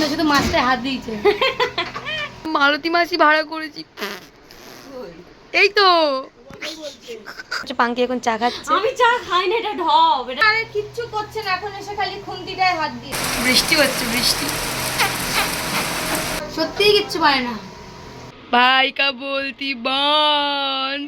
না শুধু মাছটায় হাত দিয়েছে। মালতী মাসি ভাড়া করেছি। এই তো। পাঙ্কি এখন চা খাচ্ছে? আমি চা খাই না এটা ঢপ। এটা আরে কিচ্ছু করছে না এখন এসে খালি খুন্তিটায় হাত দিয়ে বৃষ্টি হচ্ছে বৃষ্টি। সত্যিই কিচ্ছু পারে না। ভাই কা বলতি বান।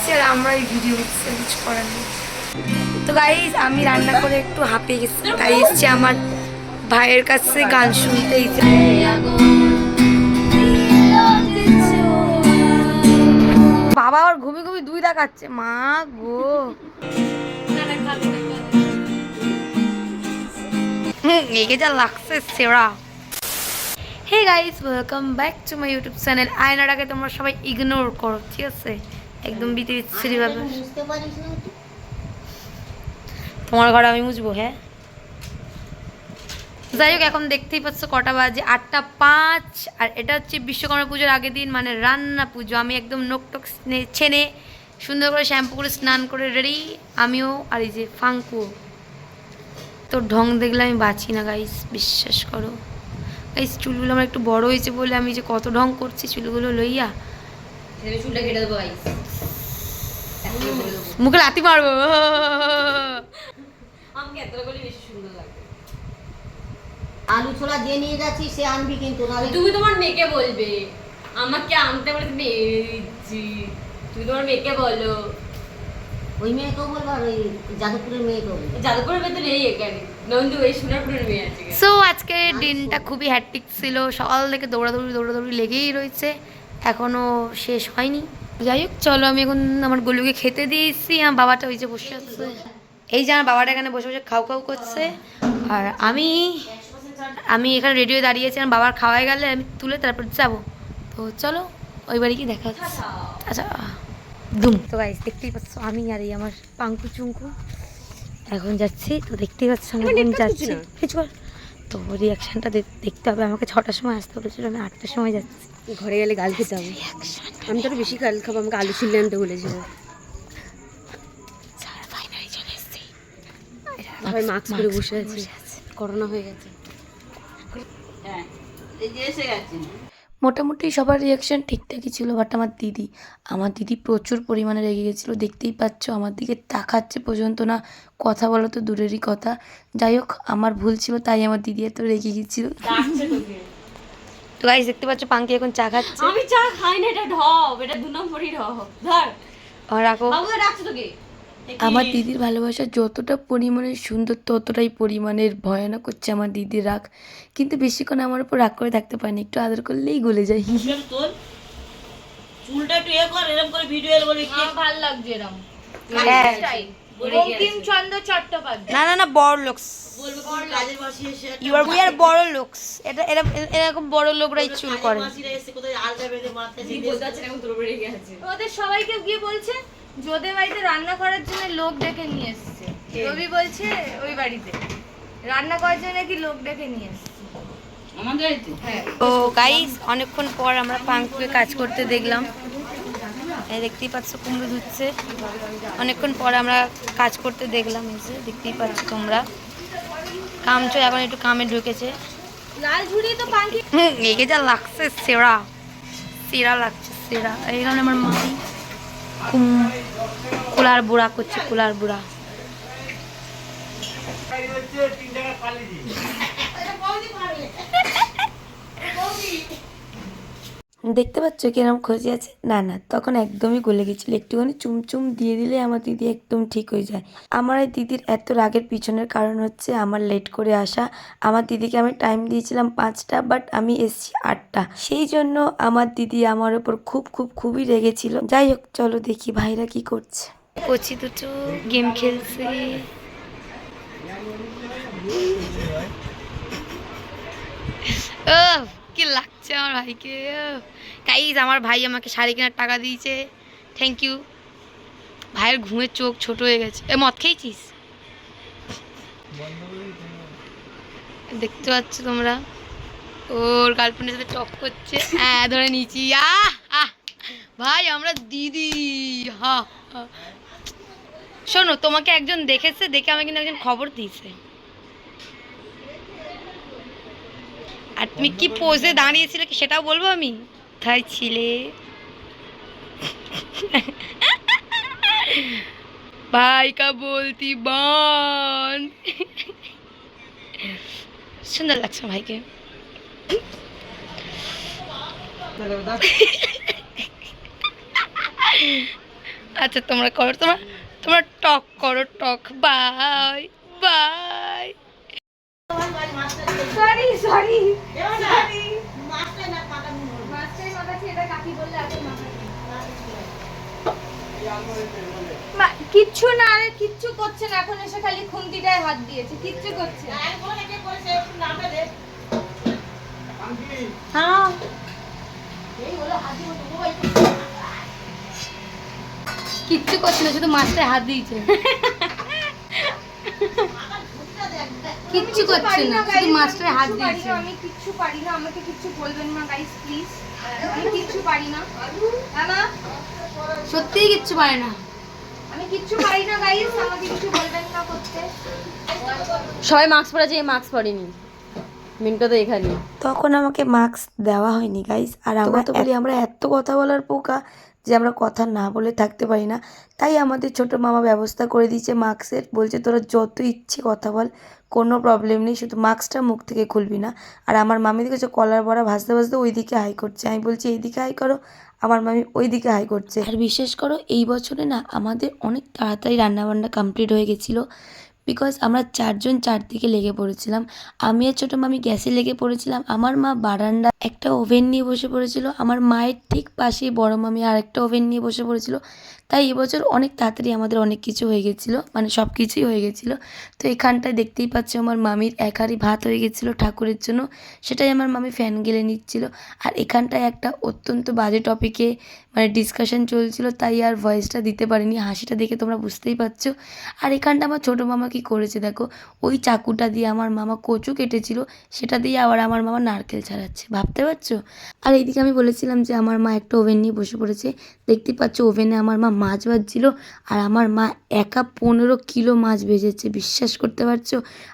করছি আর আমরাই ভিডিও আর কিছু করার নেই তো গাইজ আমি রান্না করে একটু হাঁপিয়ে গেছি। তাই এসছি আমার ভাইয়ের কাছে গান শুনতে। বাবা আবার ঘুমি ঘুমি দুই দেখাচ্ছে মা গো। একে যা লাগছে সেরা। Hey guys welcome back to my YouTube channel আয়নাটাকে তোমরা সবাই ইগনোর করো, ঠিক আছে? একদম বিতে বিচ্ছিরি ভাবে তোমার ঘরে আমি মুছবো হ্যাঁ? যাই হোক এখন দেখতেই পাচ্ছ কটা বাজে আটটা পাঁচ আর এটা হচ্ছে বিশ্বকর্মা পুজোর আগের দিন মানে রান্না পুজো। আমি একদম নোক টোক স্নে- ছেনে সুন্দর করে শ্যাম্পু করে স্নান করে রেডি। আমিও আর এই যে ফাঙ্কু। তো ঢং দেখলে আমি বাঁচি না গাইস বিশ্বাস করো। গাইস চুলগুলো আমার একটু বড় হয়েছে বলে আমি যে কত ঢং করছি চুলগুলো লইয়া। চুলটা কেটে দেবো গাইস মুখে লাতি মারবো। আলু ছোলা যে নিয়ে যাচ্ছি সে আনবি কিন্তু তুমি তোমার মেয়েকে বলবে। আমাকে আনতে বলে তুমি তুমি তোমার মেয়েকে বলো। ওই মেয়েকেও বলব আর ওই যাদবপুরের মেয়েকেও বলব। যাদবপুরের মেয়ে তো নেই এখানে। সো আজকে দিনটা খুবই হ্যাট্রিক ছিল। সকাল থেকে দৌড়াদৌড়ি দৌড়াদৌড়ি লেগেই রয়েছে। এখনও শেষ হয়নি। যাই হোক চলো আমি এখন আমার গলুকে খেতে দিয়ে এসেছি আমার বাবাটা ওই যে বসে আছে। এই যে আমার বাবাটা এখানে বসে বসে খাও খাও করছে। আর আমি আমি এখানে রেডিও দাঁড়িয়েছি আমার বাবার খাওয়াই গেলে আমি তুলে তারপর যাব। তো চলো ওই বাড়ি কি দেখা আচ্ছা দুম তো গাইস দেখতেই পাচ্ছ আমি আর এই আমার পাঙ্কু চুঙ্কু। এখন যাচ্ছি তো দেখতেই পাচ্ছ আমি যাচ্ছি। কিছু কর তো রিয়াকশানটা দেখতে হবে। আমাকে ছটার সময় আসতে বলেছিল আমি আটটার সময় যাচ্ছি। ঘরে গেলে গাল খেতে হবে। আমি তো আরও বেশি গাল খাব আমাকে আলু ছিললে আনতে বলেছিল সবাই মাস্ক পরে বসে আছে। করোনা হয়ে গেছে। মোটামুটি সবার রিয়াকশন ঠিকঠাকই ছিল বাট আমার দিদি আমার দিদি প্রচুর পরিমাণে রেগে গেছিল। দেখতেই পাচ্ছ আমার দিকে তাকাচ্ছে পর্যন্ত না কথা বলা তো দূরেরই কথা। যাই হোক আমার ভুল ছিল তাই আমার দিদি এত রেগে গেছিল। তো গাইস দেখতে পাচ্ছ পাঙ্কি এখন চা খাচ্ছে। আমি চা খাই না এটা ঢপ এটা দু নম্বরই ঢপ ধর। আর রাখো। ডাকছে তোকে? আমার দিদির ভালোবাসা যতটা পরিমাণে সুন্দর ততটাই পরিমাণের ভয়ানক হচ্ছে আমার দিদির রাগ। কিন্তু বেশিক্ষণ আমার উপর রাগ করে থাকতে পারেনি একটু আদর করলেই গলে যায়। চুলটা একটু এ কর এরকম করে ভিডিও বলি ভালো লাগছে এরকম বঙ্কিমচন্দ্র চট্টোপাধ্যায়। না না না বড় লোকস। কি কাজের মাসি ইউ আর উই আর বড় লোকস। এটা এরা এরকম বড় লোকরাই চুল করে। ওদের সবাইকে গিয়ে বলছে যোদের বাড়িতে রান্না করার জন্য লোক ডেকে নিয়ে এসছে। রবি বলছে ওই বাড়িতে। রান্না করার জন্য নাকি লোক ডেকে নিয়ে এসছে। হ্যাঁ। তো গাইস অনেকক্ষণ পর আমরা পাঙ্কুকে কাজ করতে দেখলাম। দেখতেই পাচ্ছ কুমড়ো ধুচ্ছে। অনেকক্ষণ পর আমরা কাজ করতে দেখলাম এই যে দেখতেই পাচ্ছ তোমরা। কামচো এখন একটু কামে ঢুকেছে। লাল ঝুড়ি তো পাঙ্কি একে যা লাগছে সেরা। সেরা লাগছে সেরা। এই এইখানে আমার মাই কুম কুলার বুড়া করছে কুলার বুড়া। দেখতে পাচ্ছ কিরম খোঁজে আছে? না না তখন একদমই গলে গেছিল। একটুখানি চুমচুম দিয়ে দিলে আমার দিদি একদম ঠিক হয়ে যায়। আমার এই দিদির এত রাগের পিছনের কারণ হচ্ছে আমার লেট করে আসা। আমার দিদিকে আমি টাইম দিয়েছিলাম পাঁচটা বাট আমি এসছি আটটা। সেই জন্য আমার দিদি আমার ওপর খুব খুব খুবই রেগেছিল যাই হোক চলো দেখি ভাইরা কি করছে। কচি দুটো গেম খেলছে। ও কি লাগছে আমার ভাইকে? গাইজ আমার ভাই আমাকে শাড়ি কেনার টাকা দিয়েছে। থ্যাংক ইউ ভাইয়ের ঘুমের চোখ ছোট হয়ে গেছে। এ, মদ খেয়েছিস? দেখতে পাচ্ছ তোমরা। ওর গার্লফ্রেন্ডের সাথে টক করছে। হ্যাঁ ধরে নিয়েছি। আহ ভাই, আমরা দিদি। হা। শোনো, তোমাকে একজন দেখেছে, দেখে আমাকে কিন্তু একজন খবর দিয়েছে। আর তুমি কি পোজে দাঁড়িয়েছিলে কি সেটাও বলব আমি? তাই ছিলে? ভাই কা বলতি বান সুন্দর লাগছে ভাইকে। আচ্ছা তোমরা করো, তোমরা তোমরা টক করো, talk. Bye bye. Sorry sorry মাছটা না। কাকি বললে আগে কিচ্ছু না আরে কিচ্ছু করছে না। এখন এসে খালি খুন্তিটায় হাত দিয়েছে কিচ্ছু করছে। হ্যাঁ। কিচ্ছু করছে না শুধু মাছটায় হাত দিয়েছে। কিচ্ছু করছে না শুধু মাছটায় হাত দিয়েছে। আমি কিচ্ছু পারি না আমাকে কিচ্ছু বলবেন না গাইস প্লিজ আমি কিচ্ছু পারি না। আমা সত্যিই কিচ্ছু পারে না। আমি কিচ্ছু পারি না গাইস আমাকে কিছু বলবেন না করতে। সবাই মাস্ক পরেছে মাস্ক পরেনি মিন্টো তো এখানে তখন আমাকে মাস্ক দেওয়া হয়নি গাইস আর আমরা তো বলি আমরা এত কথা বলার পোকা যে আমরা কথা না বলে থাকতে পারি না। তাই আমাদের ছোট মামা ব্যবস্থা করে দিয়েছে মাস্কের। বলছে, তোরা যত ইচ্ছে কথা বল, কোনো প্রবলেম নেই। শুধু মাস্কটা মুখ থেকে খুলবি না। আর আমার মামি দেখেছ, কলার বড়া ভাজতে ভাজতে ওই দিকে হাই করছে। আমি বলছি, এইদিকে হাই করো। আমার মামি ওই দিকে হাই করছে। আর বিশেষ করো, এই বছরে না আমাদের অনেক তাড়াতাড়ি রান্নাবান্না কমপ্লিট হয়ে গেছিল। বিকজ আমরা চারজন চারদিকে লেগে পড়েছিলাম। আমি আর ছোটো মামি গ্যাসে লেগে পড়েছিলাম। আমার মা বারান্দা একটা ওভেন নিয়ে বসে পড়েছিল। আমার মায়ের ঠিক পাশেই বড় মামি আর একটা ওভেন নিয়ে বসে পড়েছিল। তাই এবছর অনেক তাড়াতাড়ি আমাদের অনেক কিছু হয়ে গেছিল মানে সব কিছুই হয়ে গেছিল। তো এখানটায় দেখতেই পাচ্ছ আমার মামির এক হাঁড়ি ভাত হয়ে গেছিল ঠাকুরের জন্য। সেটাই আমার মামি ফ্যান গেলে নিচ্ছিল। আর এখানটায় একটা অত্যন্ত বাজে টপিকে মানে ডিসকাশন চলছিল, তাই আর ভয়েসটা দিতে পারিনি, হাসিটা দেখে তোমরা বুঝতেই পারছ। আর এখানটা আমার ছোটো মামা কি করেছে দেখো, ওই চাকুটা দিয়ে আমার মামা কচু কেটেছিল, সেটা দিয়ে আবার আমার মামা নারকেল ছাড়াচ্ছে ভাবতে পারছ? আর এইদিকে আমি বলেছিলাম যে আমার মা একটা ওভেন নিয়ে বসে পড়েছে। দেখতে পাচ্ছ ওভেনে আমার মা মাছ ভাজছিল আর আমার মা একা পনেরো কিলো মাছ ভেজেছে, বিশ্বাস করতে পারছ?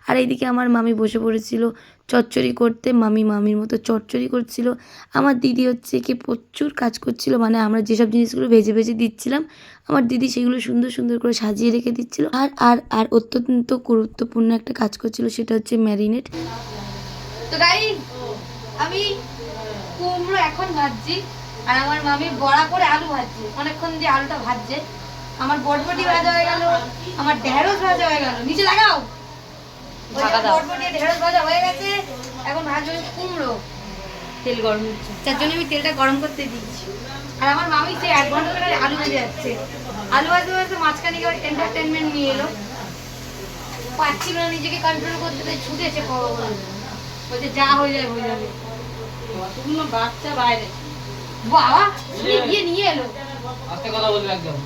আর এইদিকে আমার মামি বসে পড়েছিল চচ্চড়ি করতে, মামি মামির মতো চচ্চড়ি করছিল। আমার দিদি হচ্ছে কি প্রচুর কাজ করছিল মানে আমরা যেসব জিনিসগুলো ভেজে ভেজে দিচ্ছিলাম, আমার দিদি সেগুলো সুন্দর সুন্দর করে সাজিয়ে রেখে দিচ্ছিল। আর আর আর অত্যন্ত গুরুত্বপূর্ণ একটা কাজ করছিল, সেটা হচ্ছে ম্যারিনেট। তো গাইস আমি কুমড়ো এখন ভাজছি আর আমার মামি বড়া করে আলু ভাজছে। অনেকক্ষণ যে আলুটা ভাজছে। আমার বটবটি ভাজা হয়ে গেল আমার ঢেঁড়স ভাজা হয়ে গেল। নিচে লাগাও। বটবটি ঢেঁড়স ভাজা হয়ে গেছে। এখন ভাজবে কুমড়ো। তেল গরম হচ্ছে। যার জন্য আমি তেলটা গরম করতে দিচ্ছি। আর আমার মামি সে এক ঘণ্টা ধরে আলু ভেজে যাচ্ছে। আলু ভাজতে ভাজতে মাঝখানে গিয়ে এন্টারটেনমেন্ট নিয়ে এলো। পাচ্ছিল না নিজেকে কন্ট্রোল করতে তাই ছুটেছে কবে বলছে যা হয়ে যায় হয়ে যাবে। কতগুলো বাচ্চা বাইরে। বাবা নিয়ে গিয়ে নিয়ে এলো। আস্তে কথা বলবে একদম।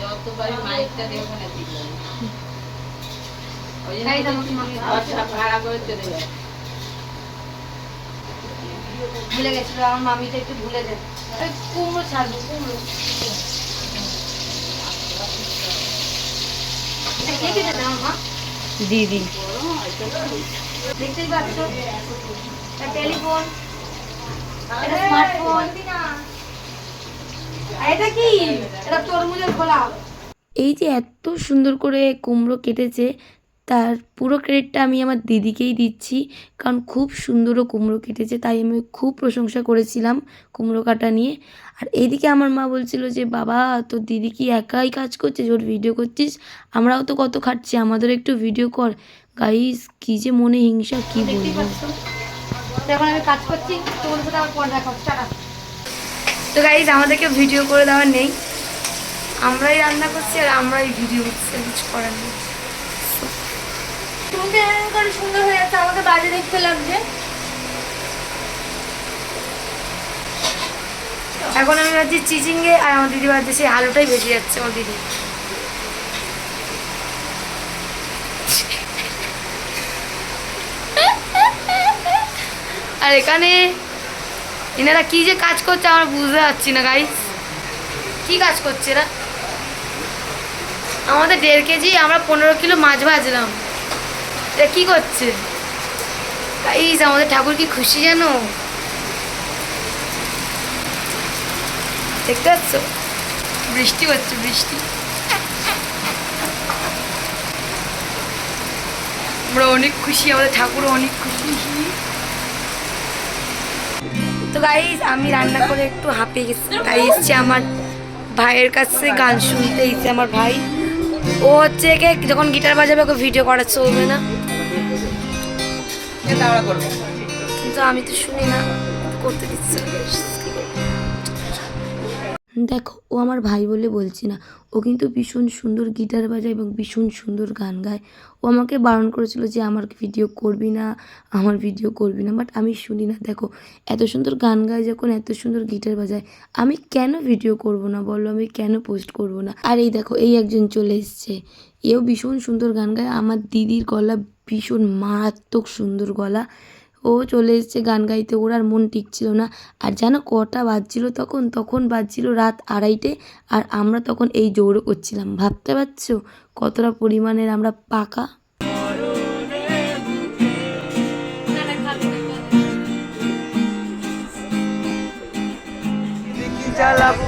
যতবার মাইকটা দেখো না ওই জন্য তাই তো আমাকে মামি বাচ্চা ভাড়া করে চলে যায়। ভুলে গেছিল আমার মামিটা একটু ভুলে যায়। কুমড়ো ছাড়বো কুমড়ো। দিদি। দেখতেই পাচ্ছ। এটা টেলিফোন, এটা স্মার্টফোন। এটা কি? এটা তরমুজের খোলা এই যে এত সুন্দর করে কুমড়ো কেটেছে, তার পুরো ক্রেডিটটা আমি আমার দিদিকেই দিচ্ছি, কারণ খুব সুন্দরও কুমড়ো কেটেছে, তাই আমি খুব প্রশংসা করেছিলাম কুমড়ো কাটা নিয়ে। আর এইদিকে আমার মা বলছিল যে, বাবা, তোর দিদি কি একাই কাজ করছিস ওর ভিডিও করছিস? আমরাও তো কত খাচ্ছি আমাদের একটু ভিডিও কর। গাইস কি যে মনে হিংসা কি বলব? এখন আমি কাজ করছি তোমাদের সাথে আবার পরে দেখা টাটা। তো গাইজ আমাদেরকে ভিডিও করে দেওয়া নেই। আমরাই রান্না করছি আর আমরাই ভিডিও করছি কিছু করার নেই। তুমি করে সুন্দর হয়ে যাচ্ছে আমাকে বাজে দেখতে লাগছে। এখন আমি ভাবছি চিচিঙ্গে আর আমার দিদি ভাবছে সেই আলুটাই ভেসে যাচ্ছে আমার দিদি। আর এখানে এনারা কি যে কাজ করছে আমরা বুঝতে পারছি না গাইস কি কাজ করছে এরা? আমাদের দেড় কেজি, আমরা পনেরো কিলো মাছ ভাজলাম। এটা কি করছে? গাইস আমাদের ঠাকুর কি খুশি জানো দেখতে পাচ্ছ? বৃষ্টি হচ্ছে, বৃষ্টি। আমরা অনেক খুশি, আমাদের ঠাকুরও অনেক খুশি। তো গাইস আমি রান্না করে একটু হাঁপিয়ে গেছি তাই এসছে আমার ভাইয়ের কাছে গান শুনতে এসছে আমার ভাই ও হচ্ছে একে যখন গিটার বাজাবে ওকে ভিডিও করা চলবে না কিন্তু আমি তো শুনি না করতে দিচ্ছে। কি? দেখো ও আমার ভাই বলে বলছি না ও কিন্তু ভীষণ সুন্দর গিটার বাজায় এবং ভীষণ সুন্দর গান গায় ও আমাকে বারণ করেছিল যে আমার ভিডিও করবি না, আমার ভিডিও করবি না। বাট আমি শুনি না। দেখো, এত সুন্দর গান গায় যখন, এত সুন্দর গিটার বাজায়। আমি কেন ভিডিও করব না বলো? আমি কেন পোস্ট করব না? আর এই দেখো, এই একজন চলে এসছে। এও ভীষণ সুন্দর গান গায়। আমার দিদির গলা ভীষণ মারাত্মক সুন্দর গলা। ও চলে এসেছে গান গাইতে। ওর আর মন টিকছিল না। আর জানো কটা বাজছিল তখন তখন বাজছিল রাত আড়াইটে। আর আমরা তখন এই জোরও করছিলাম। ভাবতে পারছ কতটা পরিমাণের আমরা পাকা? কিছু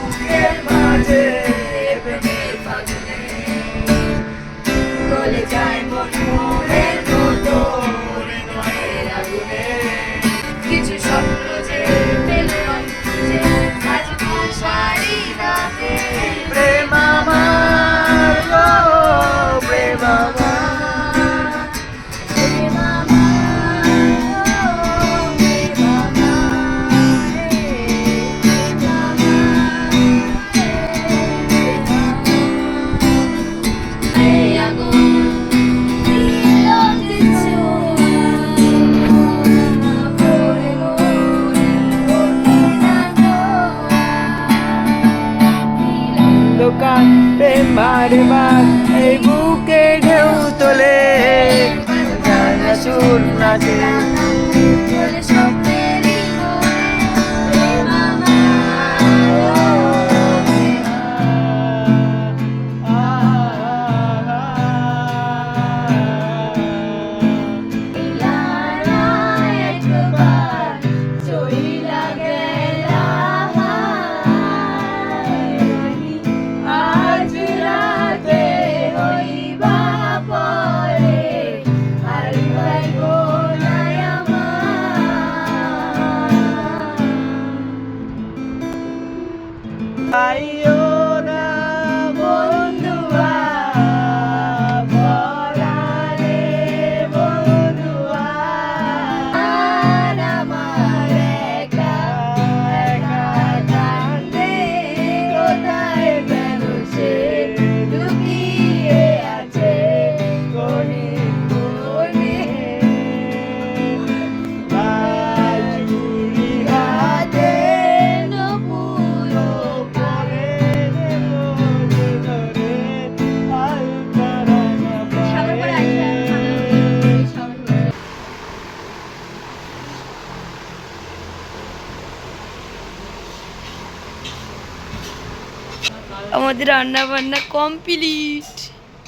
রান্না বান্না কমপ্লিট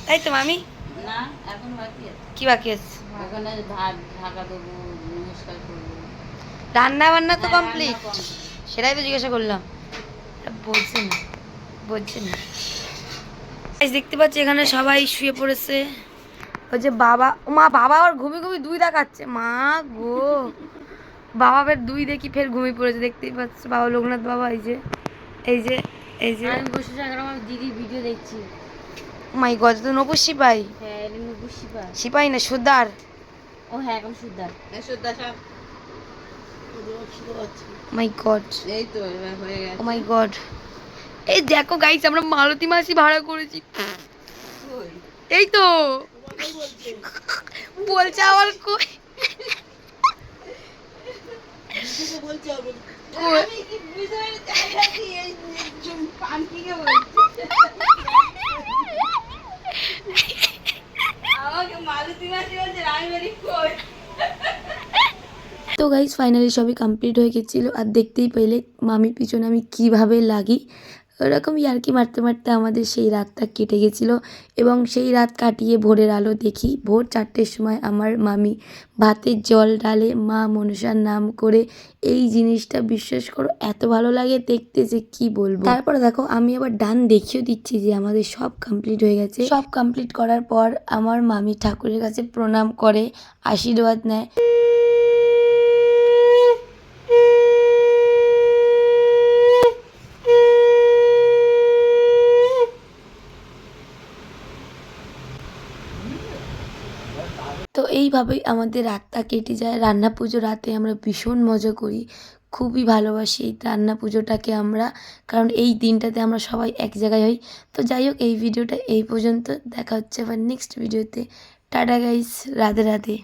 তাই তো মামি? না এখন বাকি আছে। কি বাকি আছে? ওখানে ভাত ঢাকা দেবো নমস্কার করব। রান্না বান্না তো হ্যাঁ, কমপ্লিট সেটাই তো জিজ্ঞাসা করলাম। এটা বলছে না বলছে না। দেখতে পাচ্ছি এখানে সবাই শুয়ে পড়েছে। ওই যে বাবা মা বাবা আবার ঘুমি ঘুমি দুই দেখাচ্ছে। মা গো। বাবা ফের দুই দেখি ফের ঘুমিয়ে পড়েছে দেখতেই পাচ্ছ। বাবা লোকনাথ বাবা এই যে এই যে। এই যে আমি বসে থাকলাম আমার দিদির ভিডিও দেখছি। মাই গজ তো নপুর সিপাই। হ্যাঁ নুপুর শিপা সিপাই। না সুদ্দার ও হ্যাঁ এখন সুদ্দার মাই গড এই তো হয়ে গেছে। ও মাই গড এই দেখো গাইস আমরা মালতী মাসি ভাড়া করেছি। এই তো। বলছে আবার কই? কই? তো গাইজ ফাইনালি সবই কমপ্লিট হয়ে গেছিল। আর দেখতেই পেলে মামির পিছনে আমি কীভাবে লাগি। ওরকম ইয়ার্কি মারতে মারতে আমাদের সেই রাতটা কেটে গেছিল এবং সেই রাত কাটিয়ে ভোরের আলো দেখি ভোর চারটের সময় আমার মামি ভাতের জল ডালে মা মনসার নাম করে এই জিনিসটা বিশ্বাস করো এত ভালো লাগে দেখতে যে কি বলব। তারপরে দেখো আমি আবার ডান দেখিয়েও দিচ্ছি যে আমাদের সব কমপ্লিট হয়ে গেছে। সব কমপ্লিট করার পর আমার মামি ঠাকুরের কাছে প্রণাম করে, আশীর্বাদ নেয়। এইভাবেই আমাদের রাতটা কেটে যায়। রান্না পুজো রাতে আমরা ভীষণ মজা করি। খুবই ভালোবাসি এই রান্না পুজোটাকে আমরা। কারণ এই দিনটাতে আমরা সবাই এক জায়গায় হই। তো যাই হোক, এই ভিডিওটা এই পর্যন্ত। দেখা হচ্ছে আবার নেক্সট ভিডিওতে টাটা গাইস রাধে রাধে।